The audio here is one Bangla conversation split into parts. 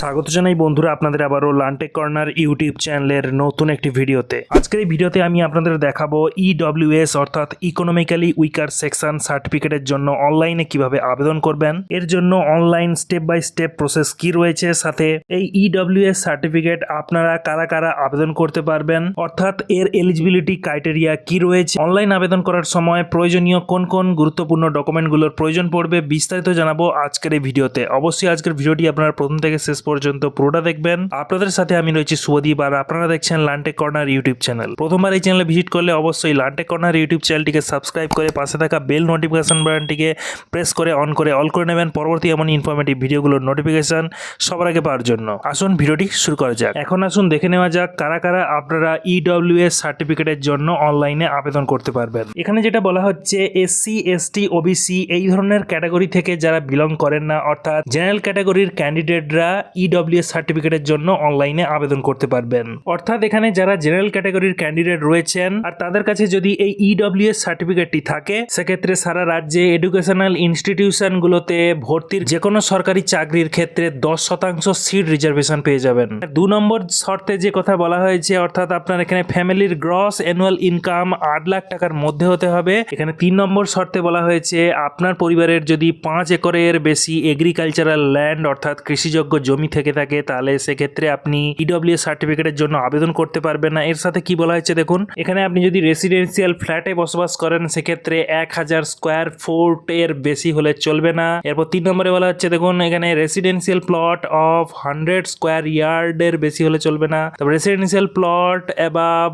স্বাগত জানাই বন্ধুরা আপনাদের আবারও লান্টেক কর্নার ইউটিউব চ্যানেলের নতুন একটি ভিডিওতে। আজকের এই ভিডিওতে আমি আপনাদের দেখাবো ইডব্লিউএস অর্থাৎ ইকোনমিক্যালি উইকার সেকশন সার্টিফিকেটের জন্য অনলাইনে কীভাবে আবেদন করবেন। এর জন্য online step by step process কি রয়েছে, সাথে এই ইডব্লিউএস সার্টিফিকেট আপনারা কারা কারা আবেদন করতে পারবেন, অর্থাৎ এর এলিজিবিলিটি ক্রাইটেরিয়া কি রয়েছে অনলাইন আবেদন করার সময় প্রয়োজনীয় কোন কোন গুরুত্বপূর্ণ ডকুমেন্টগুলোর প্রয়োজন পড়বে বিস্তারিত জানাব আজকের এই ভিডিওতে। অবশ্যই আজকের ভিডিওটি আপনারা প্রথম থেকে শেষ পর্যন্ত পুরোটা দেখবেন। আপনাদের সাথে আমি রয়েছি শুভদীপ আর আপনারা দেখছেন লান্টেক কর্নার ইউটিউব চ্যানেল। প্রথমবার এই চ্যানেলে ভিজিট করলে অবশ্যই লান্টেক কর্নার ইউটিউব চ্যানেলটিকে সাবস্ক্রাইব করে পাশে থাকা বেল নোটিফিকেশন বাটনটিকে প্রেস করে অন করে অল করে নেবেন। পরবর্তী এমন ইনফরমেটিভ ভিডিওগুলোর নোটিফিকেশন সবার আগে পাওয়ার জন্য। আসুন ভিডিওটি শুরু করা যাক। এখন আসুন দেখে নেওয়া যাক কারা কারা আপনারা ইডব্লিউএস সার্টিফিকেটের জন্য অনলাইনে আবেদন করতে পারবেন। এখানে যেটা বলা হচ্ছে এসসি এসটি ওবিসি এই ধরনের ক্যাটাগরি থেকে যারা বিলং করেন না, অর্থাৎ জেনারেল ক্যাটাগরির ক্যান্ডিডেটরা ইডব্লিউএস সার্টিফিকেটের জন্য অনলাইনে আবেদন করতে পারবেন। অর্থাৎ এখানে যারা জেনারেল ক্যাটাগরির ক্যান্ডিডেট রয়েছেন, আর তাদের কাছে যদি এই ইডব্লিউএস সার্টিফিকেটটি থাকে, সেক্ষেত্রে সারা রাজ্যে এডুকেশনাল ইনস্টিটিউশনগুলোতে ভর্তির যে কোনো সরকারি চাকরির ক্ষেত্রে দশ শতাংশ সিট রিজার্ভেশন পেয়ে যাবেন। দু নম্বর শর্তে যে কথা বলা হয়েছে, অর্থাৎ আপনার এখানে ফ্যামিলির গ্রস অ্যানুয়াল ইনকাম আট লাখ টাকার মধ্যে হতে হবে। এখানে তিন নম্বর শর্তে বলা হয়েছে, আপনার পরিবারের যদি পাঁচ একরের বেশি এগ্রিকালচারাল ল্যান্ড অর্থাৎ কৃষিযোগ্য জমি থেকে থাকে, তাহলে সেক্ষেত্রে আপনি ইডব্লিউ সার্টিফিকেটের জন্য আবেদন করতে পারবেন না। এর সাথে কি বলা হয়েছে দেখুন, এখানে আপনি যদি রেসিডেন্সিয়াল ফ্ল্যাটে বসবাস করেন, সেক্ষেত্রে এক হাজার স্কোয়ার ফুট এর বেশি হলে চলবে না। এরপর তিন নম্বরে বলা হচ্ছে দেখুন, এখানে residential plot of hundred square ইয়ার্ডের বেশি হলে চলবে না। তারপর residential plot above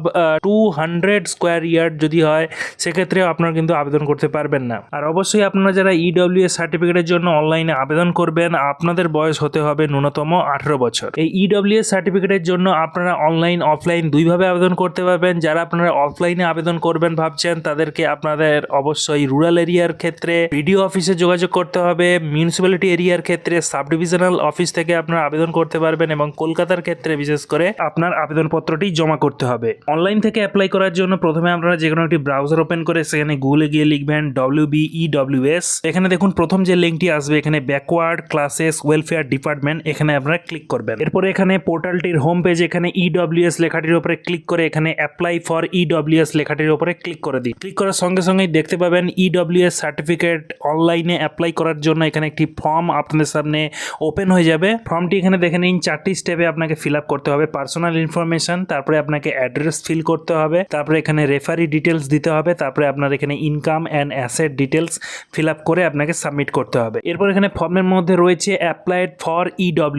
two hundred square yard যদি হয়, সেক্ষেত্রেও আপনারা কিন্তু আবেদন করতে পারবেন না। আর অবশ্যই আপনারা যারা ইডব্লিউ সার্টিফিকেটের জন্য অনলাইনে আবেদন করবেন, আপনাদের বয়স হতে হবে ন্যূনতম আঠেরো বছর। এই ইডব্লিউ সার্টিফিকেটের জন্য আপনারা অনলাইন অফলাইন দুইভাবে আবেদন করতে পারবেন। যারা আপনারা অফলাইনে আবেদন করবেন ভাবছেন, তাদেরকে আপনাদের অবশ্যই রুরাল এরিয়ার ক্ষেত্রে বিডিও অফিসে যোগাযোগ করতে হবে। মিউনিসিপ্যালিটি এরিয়ার ক্ষেত্রে সাব ডিভিশনাল অফিস থেকে আপনারা আবেদন করতে পারবেন এবং কলকাতার ক্ষেত্রে বিশেষ করে আপনার আবেদনপত্রটি জমা করতে হবে। অনলাইন থেকে অ্যাপ্লাই করার জন্য প্রথমে আপনারা যে কোনো একটি ব্রাউজার ওপেন করে সেখানে গুগলে গিয়ে লিখবেন ডব্লিউ বি ই এস এখানে দেখুন প্রথম যে লিঙ্কটি আসবে, এখানে ব্যাকওয়ার্ড ক্লাসেস ওয়েলফেয়ার ডিপার্টমেন্ট এখানে আপনারা ক্লিক করবেন। এরপরে এখানে পোর্টালটির হোম পেজ এখানে ইডব্লিউএস লেখাটির উপরে ক্লিক করে এখানে অ্যাপ্লাই ফর ইডব্লিউএস লেখাটির উপরে ক্লিক করে দিই ক্লিক করার সঙ্গে সঙ্গেই দেখতে পাবেন ইডব্লিউএস সার্টিফিকেট অনলাইনে অ্যাপ্লাই করার জন্য এখানে একটি ফর্ম আপনাদের সামনে ওপেন হয়ে যাবে। ফর্মটি এখানে দেখে নিন, চারটি স্টেপে আপনাকে ফিল আপ করতে হবে। পার্সোনাল ইনফরমেশন তারপরে আপনাকে অ্যাড্রেস ফিল করতে হবে, তারপরে এখানে রেফারি ডিটেলস দিতে হবে, তারপরে আপনার এখানে income and asset details fill up করে আপনাকে সাবমিট করতে হবে। এরপর এখানে ফর্মের মধ্যে রয়েছে অ্যাপ্লাইড ফর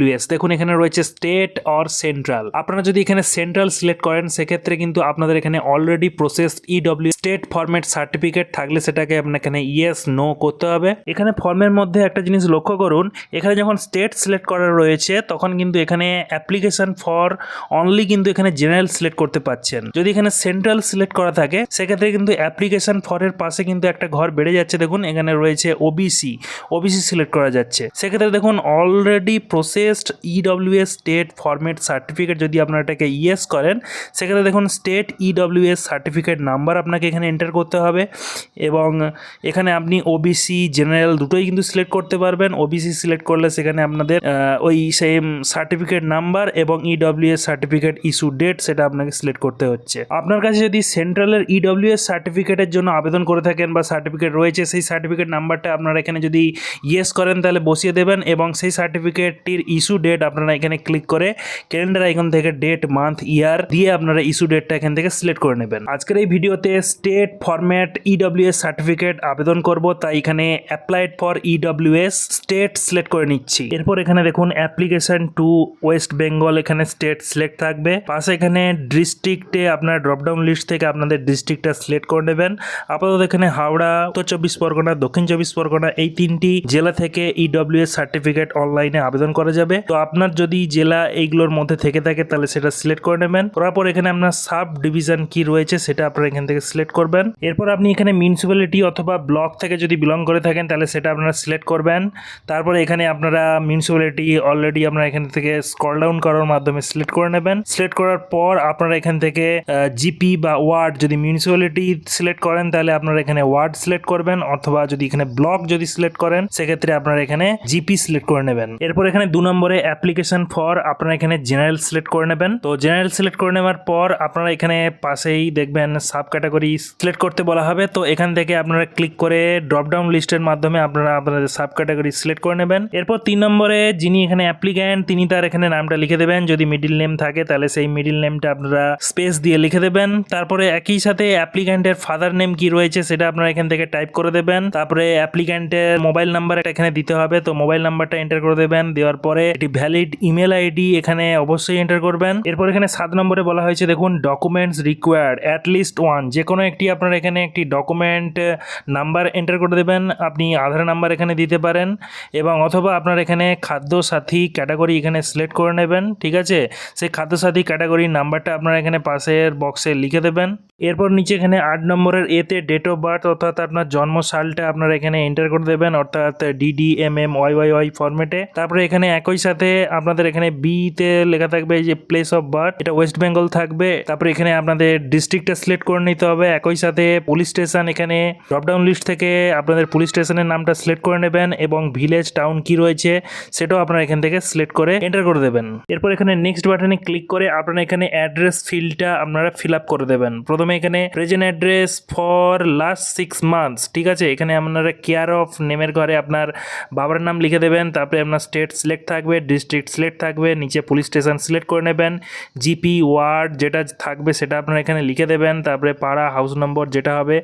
ইডব্লিউএস দেখুন, এখানে রয়েছে স্টেট অর সেন্ট্রাল আপনারা যদি এখানে সেন্ট্রাল সিলেক্ট করেন, সেক্ষেত্রে কিন্তু আপনাদের এখানে already process EW state format certificate থাকলে সেটাকে আপনার এখানে ইয়েস নো করতে হবে। এখানে ফর্মের মধ্যে একটা জিনিস লক্ষ্য করুন, এখানে যখন স্টেট সিলেক্ট করা রয়েছে, তখন কিন্তু এখানে অ্যাপ্লিকেশন ফর অনলি কিন্তু এখানে জেনারেল সিলেক্ট করতে পাচ্ছেন। যদি এখানে সেন্ট্রাল সিলেক্ট করা থাকে, সেক্ষেত্রে কিন্তু অ্যাপ্লিকেশন ফরের পাশে কিন্তু একটা ঘর বেড়ে যাচ্ছে। দেখুন, এখানে রয়েছে ওবিসি ওবিসি সিলেক্ট করা যাচ্ছে। সেক্ষেত্রে দেখুন already processed EWS state format certificate যদি আপনারা এটাকে ইয়েস করেন সেক্ষেত্রে দেখুন স্টেট ইডব্লিউএস সার্টিফিকেট নাম্বার আপনাকে এখানে এন্টার করতে হবে এবং এখানে আপনি ওবিসি জেনারেল দুটোই কিন্তু সিলেক্ট করতে পারবেন। ওবিসি সিলেক্ট করলে সেখানে আপনাদের ওই সেম সার্টিফিকেট নাম্বার এবং ইডব্লিউএস সার্টিফিকেট ইস্যু ডেট সেটা আপনাকে সিলেক্ট করতে হচ্ছে। আপনার কাছে যদি সেন্ট্রালের ইডব্লিউএস সার্টিফিকেটের জন্য আবেদন করে থাকেন বা সার্টিফিকেট রয়েছে, সেই সার্টিফিকেট নাম্বারটা আপনারা এখানে যদি ইয়েস করেন তাহলে বসিয়ে দেবেন এবং সেই সার্টিফিকেটটির ইস্যু ডেট আপনারা এখানে ক্লিক করে ক্যালেন্ডার আইকন থেকে ডেট মান্থ ইয়ার দিয়ে আপনারা ইস্যু ডেটটা এখান থেকে সিলেক্ট করে নেবেন। আজকের এই ভিডিওতে স্টেট ফরম্যাট ইডব্লিউএস সার্টিফিকেট আবেদন করব, তাই এখানে applied for EWS state select করে নিচ্ছি। এরপর এখানে দেখুন অ্যাপ্লিকেশন টু ওয়েস্ট বেঙ্গল এখানে স্টেট সিলেক্ট থাকবে। পাশে এখানে ডিস্ট্রিক্টে আপনার ড্রপডাউন লিস্ট থেকে আপনাদের ডিস্ট্রিক্টটা সিলেক্ট করে নেবেন। আপাতত এখানে হাওড়া, উত্তর চব্বিশ পরগনা, দক্ষিণ চব্বিশ পরগনা এই তিনটি জেলা থেকে ইডব্লিউএস সার্টিফিকেট অনলাইনে আবেদন করা যাবে। তো আপনার যদি জেলা এইগুলোর মধ্যে থেকে থাকে, তাহলে সেটা সিলেক্ট করে নেবেন। করার পর এখানে আপনার সাব ডিভিশন কি রয়েছে, সেটা আপনারা এখান থেকে সিলেক্ট করবেন। এরপর আপনি এখানে মিউনিসিপ্যালিটি অথবা ব্লক থেকে যদি বিলং করে থাকেন, তাহলে সেটা আপনারা সিলেক্ট করবেন। তারপরে এখানে আপনারা মিউনিসিপ্যালিটি অলরেডি আপনারা এখান থেকে স্কল ডাউন করার মাধ্যমে সিলেক্ট করে নেবেন। সিলেক্ট করার পর আপনারা এখান থেকে জিপি বা ওয়ার্ড যদি মিউনিসিপ্যালিটি সিলেক্ট করেন, তাহলে আপনারা এখানে ওয়ার্ড সিলেক্ট করবেন অথবা যদি এখানে ব্লক যদি সিলেক্ট করেন, সেক্ষেত্রে আপনারা এখানে জিপি সিলেক্ট করে নেবেন। এরপর এখানে দু নম্বর অ্যাপ্লিকেশন ফর আপনারা এখানে জেনারেল সিলেক্ট করে নেবেন। তো জেনারেল সিলেক্ট করে নেওয়ার পর আপনারা এখানে পাশেই দেখবেন সাব ক্যাটাগরি সিলেক্ট করতে বলা হবে। তো এখান থেকে আপনারা ক্লিক করে ড্রপডাউন লিস্টের মাধ্যমে আপনারা আপনাদের সাব ক্যাটাগরি সিলেক্ট করে নেবেন। এরপর তিন নম্বরে যিনি এখানে অ্যাপ্লিক্যান্ট তিনি তার এখানে নামটা লিখে দেবেন। যদি মিডিল নেম থাকে, তাহলে সেই মিডিল নেমটা আপনারা স্পেস দিয়ে লিখে দেবেন। তারপরে একই সাথে অ্যাপ্লিক্যান্টের ফাদার নেম কি রয়েছে, সেটা আপনারা এখান থেকে টাইপ করে দেবেন। তারপরে অ্যাপ্লিক্যান্টের মোবাইল নাম্বার এখানে দিতে হবে। তো মোবাইল নাম্বারটা এন্টার করে দেবেন। দেওয়ার পরে একটি ভ্যালিড ইমেল আইডি এখানে অবশ্যই এন্টার করবেন। এরপর এখানে সাত নম্বরে বলা হয়েছে, দেখুন documents required at least one যে কোনো একটি আপনার এখানে একটি ডকুমেন্ট নাম্বার এন্টার করে দেবেন। আপনি আধার নাম্বার এখানে দিতে পারেন এবং অথবা আপনার এখানে খাদ্য সাথী ক্যাটাগরি এখানে সিলেক্ট করে নেবেন, ঠিক আছে? সেই খাদ্য সাথী ক্যাটাগরির নাম্বারটা আপনারা এখানে পাশের বক্সে লিখে দেবেন। এরপর নিচে এখানে আট নম্বরের এতে ডেট অফ বার্থ অর্থাৎ আপনার জন্ম সালটা আপনারা এখানে এন্টার করে দেবেন, অর্থাৎ DD M M Y Y Y ফরম্যাটে তারপরে এখানে একই সাথে আপনাদের এখানে বিতে লেখা থাকবে যে প্লেস অফ বার্থ এটা ওয়েস্ট বেঙ্গল থাকবে। তারপরে এখানে আপনাদের ডিস্ট্রিক্টটা সিলেক্ট করে নিতে হবে। একই সাথে পুলিশ স্টেশন এখানে ড্রপডাউন লিস্ট থেকে আপনাদের পুলিশ স্টেশনের নামটা সিলেক্ট করে নেবেন এবং ভিলেজ টাউন কি রয়েছে সেটাও আপনারা এখান থেকে সিলেক্ট করে এন্টার করে দেবেন। এরপর এখানে নেক্সট বাটনে ক্লিক করে আপনারা এখানে অ্যাড্রেস ফিল্ডটা আপনারা ফিল আপ করে দেবেন। প্রথমে এখানে present address for last six months ঠিক আছে? এখানে আপনারা কেয়ার অফ নেমের ঘরে আপনার বাবার নাম লিখে দেবেন, তারপরে আপনার স্টেট সিলেক্ট থাকবে ডিস্ট্রিক্ট সিলেক্ট থাকবে, নিচে পুলিশ স্টেশন সিলেক্ট করে নেবেন জিপি ওয়ার্ড যেটা থাকবে সেটা আপনারা এখানে লিখে দেবেন, তারপরে পাড়া হাউস নম্বর যেটা হবে,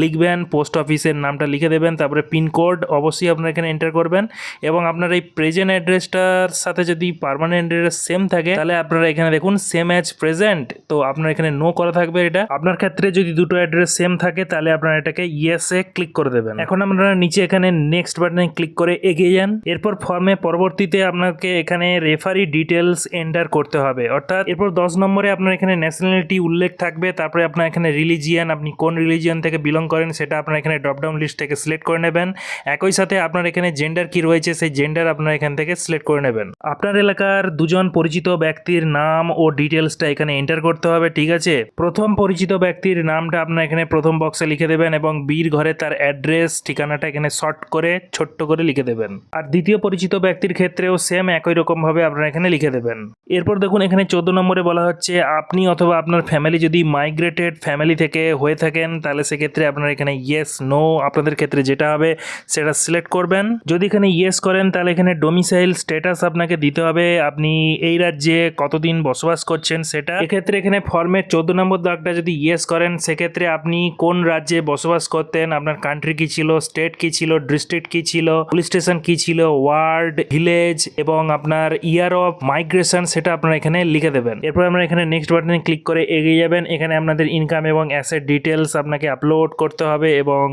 লিখবেন পোস্ট অফিসের নামটা লিখে দেবেন, তারপরে পিনকোড অবশ্যই আপনারা এখানে এন্টার করবেন এবং আপনার এই প্রেজেন্ট অ্যাড্রেসটার সাথে যদি পারমানেন্ট অ্যাড্রেস সেম থাকে, তাহলে আপনারা এখানে দেখুন সেম অ্যাজ প্রেজেন্ট তো আপনার এখানে নো করা থাকবে এটা। আপনার ক্ষেত্রে যদি দুটো অ্যাড্রেস সেম থাকে, তাহলে আপনারা এটাকে ইয়েসে ক্লিক করে দেবেন। এখন আপনারা নিচে এখানে নেক্সট বাটনে ক্লিক করে এগিয়ে যান। এরপর ফর্মে পরবর্তীতে আপনাকে এখানে রেফারি ডিটেলস এন্টার করতে হবে। অর্থাৎ এরপর দশ নম্বরে আপনার এখানে ন্যাশনালিটি উল্লেখ থাকবে। তারপরে আপনার এখানে রিলিজিয়ান আপনি কোন রিলিজিয়ান থেকে বিলং করেন সেটা আপনার এখানে ড্রপডাউন লিস্ট থেকে সিলেক্ট করে নেবেন। একই সাথে আপনার এখানে জেন্ডার কি রয়েছে, সেই জেন্ডার আপনার এখান থেকে সিলেক্ট করে নেবেন। আপনার এলাকার দুজন পরিচিত ব্যক্তির নাম ও ডিটেলসটা এখানে এন্টার করতে হবে, ঠিক আছে? প্রথম পরিচিত ব্যক্তির নামটা আপনার এখানে প্রথম বক্সে লিখে দেবেন এবং বীর ঘরে তার অ্যাড্রেস ঠিকানাটা এখানে শর্ট করে, ছোট্ট করে লিখে দেবেন। আর দ্বিতীয় পরিচিত ব্যক্তির ক্ষেত্রেও সেম একই রকম ভাবে আপনারা এখানে লিখে দেবেন। এরপর দেখুন, এখানে চোদ্দ নম্বরে বলা হচ্ছে, আপনি অথবা আপনার ফ্যামিলি যদি মাইগ্রেটেড ফ্যামিলি থেকে হয়ে থাকেন, তাহলে সেক্ষেত্রে আপনারা এখানে ইয়েস নো আপনাদের ক্ষেত্রে যেটা হবে, সেটা সিলেক্ট করবেন। যদি এখানে ইয়েস করেন, তাহলে এখানে ডোমিসাইল স্ট্যাটাস আপনাকে দিতে হবে। আপনি এই রাজ্যে কতদিন বসবাস করছেন সেটা। এক্ষেত্রে এখানে ফর্মের চোদ্দ নম্বর দাগটা যদি ইয়েস করেন, সেক্ষেত্রে আপনি কোন রাজ্যে বসবাস করতেন? আপনার কান্ট্রি কি ছিল? স্টেট কি ছিল? ডিস্ট্রিক্ট কি ছিল? পুলিশ স্টেশন কি ছিল? ওয়ার্ড ভিলেজ এবং আপনার ইয়ার অফ মাইগ্রেশন সেটা আপনারা এখানে লিখে দেবেন। এরপর আমরা এখানে নেক্সট বাটনে ক্লিক করে এগিয়ে যাবেন। এখানে আপনাদের ইনকাম এবং অ্যাসেট ডিটেলস আপনাকে আপলোড করতে হবে এবং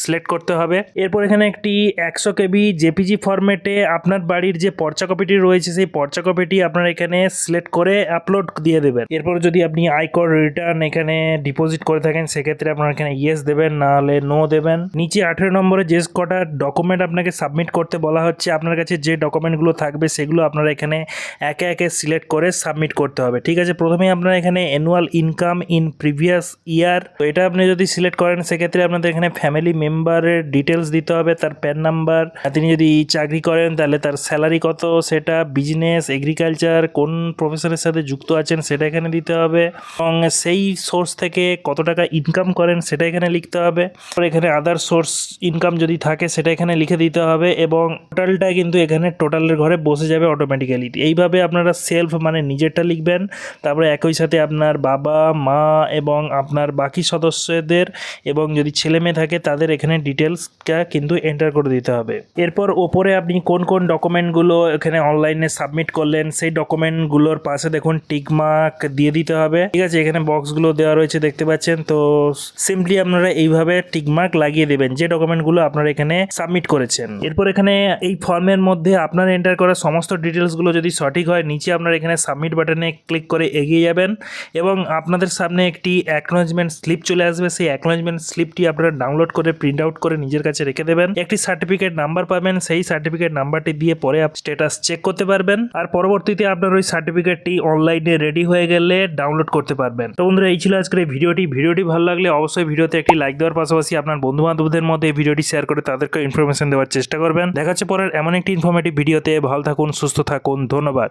সিলেক্ট করতে হবে। এরপর এখানে একটি একশো কেবি জেপিজি ফরম্যাটে আপনার বাড়ির যে পর্চা কপিটি রয়েছে, সেই পর্চা কপিটি আপনারা এখানে সিলেক্ট করে আপলোড দিয়ে দেবেন। এরপর যদি আপনি আয়কর রিটার্ন এখানে ডিপোজিট করে থাকেন, সেক্ষেত্রে আপনারা এখানে ইয়েস দেবেন, নাহলে নো দেবেন। নিচে আঠেরো নম্বরে যে কটা ডকুমেন্ট আপনাকে সাবমিট করতে বলা হচ্ছে, আপনার কাছে যে ডকুমেন্টগুলো থাকবে, সেগুলো আপনারা এখানে একে একে সিলেক্ট করে সাবমিট করতে হবে। ঠিক আছে প্রথমে আপনারা এখানে annual income in previous year তো এটা আপনি যদি সিলেক্ট করেন, সেক্ষেত্রে আপনাদের এখানে ফ্যামিলি মেম্বারের ডিটেলস দিতে হবে, তার প্যান নাম্বার তিনি যদি চাকরি করেন, তাহলে তার স্যালারি কত, সেটা বিজনেস এগ্রিকালচার কোন প্রফেশনের সাথে যুক্ত আছেন, সেটা এখানে দিতে হবে। এবং সেই সোর্স থেকে কত টাকা ইনকাম করেন সেটা এখানে লিখতে হবে। এখানে আদার সোর্স ইনকাম যদি থাকে সেটা এখানে লিখে দিতে হবে এবং টোটালটা কিন্তু এখানে টোটালের ঘরে বসে যাবে অটোমেটিক্যালি এইভাবে আপনারা সেলফ মানে নিজেরটা লিখবেন, তারপরে একই সাথে আপনার বাবা, মা এবং আপনার বাকি সদস্যদের এবং যদি ছেলে মেয়ে থাকে তাদের এখানে ডিটেলসটা কিন্তু এন্টার করে দিতে হবে। এরপর ওপরে আপনি কোন কোন ডকুমেন্টগুলো এখানে অনলাইনে সাবমিট করলেন, সেই ডকুমেন্টগুলোর পাশে দেখুন টিকমার্ক দিয়ে দিতে হবে। ঠিক আছে, এখানে বক্সগুলো দেওয়া রয়েছে দেখতে পাচ্ছেন, তো সিম্পলি আপনারা এইভাবে টিকমার্ক লাগিয়ে দেবেন। যে ডকুমেন্টগুলো আপনারা এখানে সাবমিট করেছেন। এরপর এখানে এই ফর্মের মধ্যে আপনার এন্টার করা সমস্ত ডিটেলসগুলো যদি সঠিক হয়, নিচে আপনারা এখানে সাবমিট বাটনে ক্লিক করে এগিয়ে যাবেন এবং আপনাদের সামনে একটি অ্যাকনোলজমেন্ট স্লিপ চলে আসবে। সেই অ্যাকনোলজমেন্ট স্লিপটি আপনারা ডাউনলোড করে প্রিন্ট আউট করে নিজের কাছে রেখে দেবেন। একটি সার্টিফিকেট নাম্বার পাবেন, সেই সার্টিফিকেট নাম্বারটি দিয়ে পরে স্ট্যাটাস চেক করতে পারবেন। আর পরবর্তীতে আপনার ওই সার্টিফিকেটটি অনলাইনে রেডি হয়ে গেলে ডাউনলোড করতে পারবেন। তো বন্ধুরা, এই ছিল আজকের ভিডিওটি ভিডিওটি ভালো লাগলে অবশ্যই ভিডিওতে একটি লাইক দেওয়ার পাশাপাশি আপনার বন্ধু বান্ধবদের মধ্যে ভিডিওটি শেয়ার করে তাদেরকে ইনফরমেশন দেওয়ার চেষ্টা করবেন। দেখা হচ্ছে পরের এমন একটি ইনফরমেটিভ ভিডিওতে। ভালো থাকুন, সুস্থ থাকুন। ধন্যবাদ।